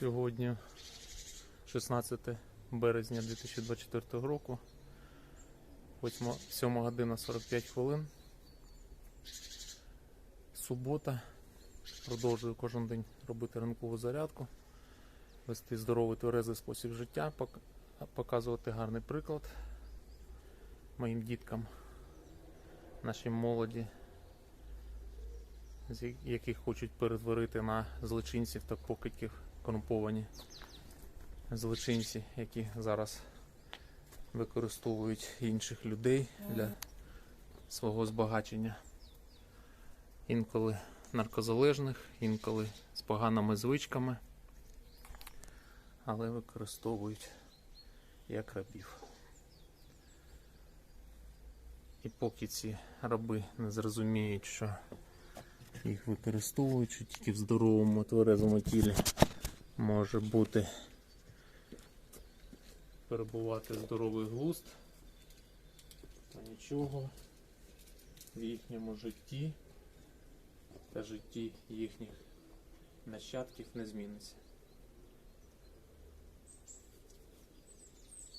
Сьогодні 16 березня 2024 року. 8, 7 година 45 хвилин. Субота. Продовжую кожен день робити ранкову зарядку, вести здоровий тверезий спосіб життя, показувати гарний приклад моїм діткам, нашій молоді, з яких хочуть перетворити на злочинців та покидьків корумповані злочинці, які зараз використовують інших людей для свого збагачення. Інколи наркозалежних, інколи з поганими звичками, але використовують як рабів. І поки ці раби не зрозуміють, що їх використовують, що тільки в здоровому тверезому тілі може бути перебувати здоровий глузд, то нічого в їхньому житті та житті їхніх нащадків не зміниться.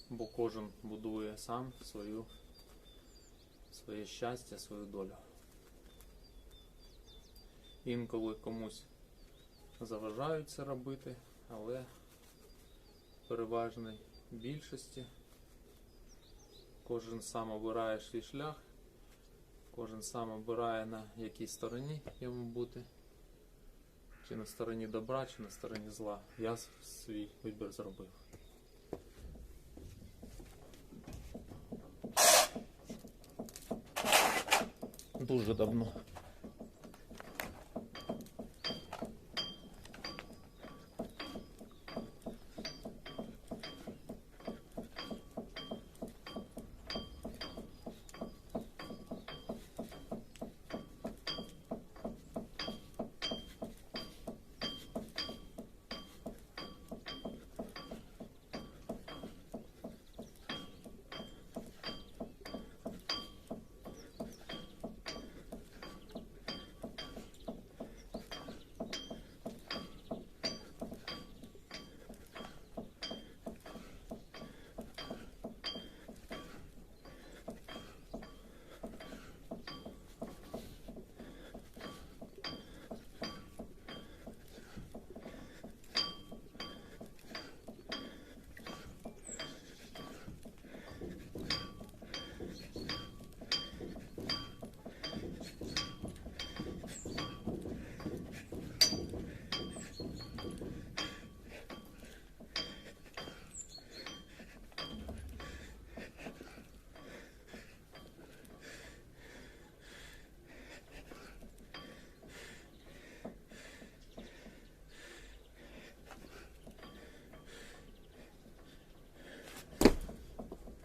Бо кожен будує сам свою, своє щастя, свою долю. Інколи комусь заважають це робити, але в переважній більшості кожен сам обирає свій шлях, кожен сам обирає на якій стороні йому бути, чи на стороні добра, чи на стороні зла. Я свій вибір зробив. Дуже давно.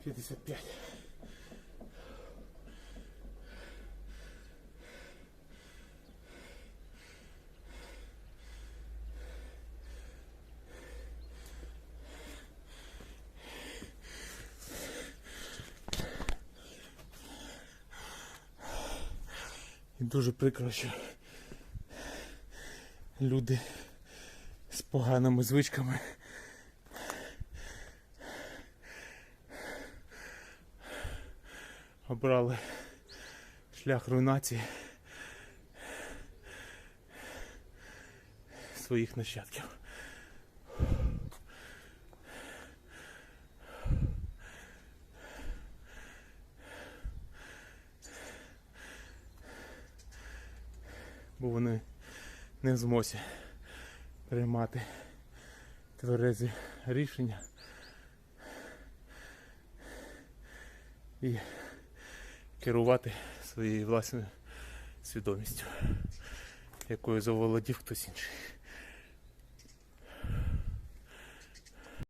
П'ятдесят п'ять. І дуже прикро, що люди з поганими звичками обрали шлях руйнації своїх нащадків. Бо вони не в змозі приймати тверезі рішення і керувати своєю власною свідомістю, якою заволодів хтось інший.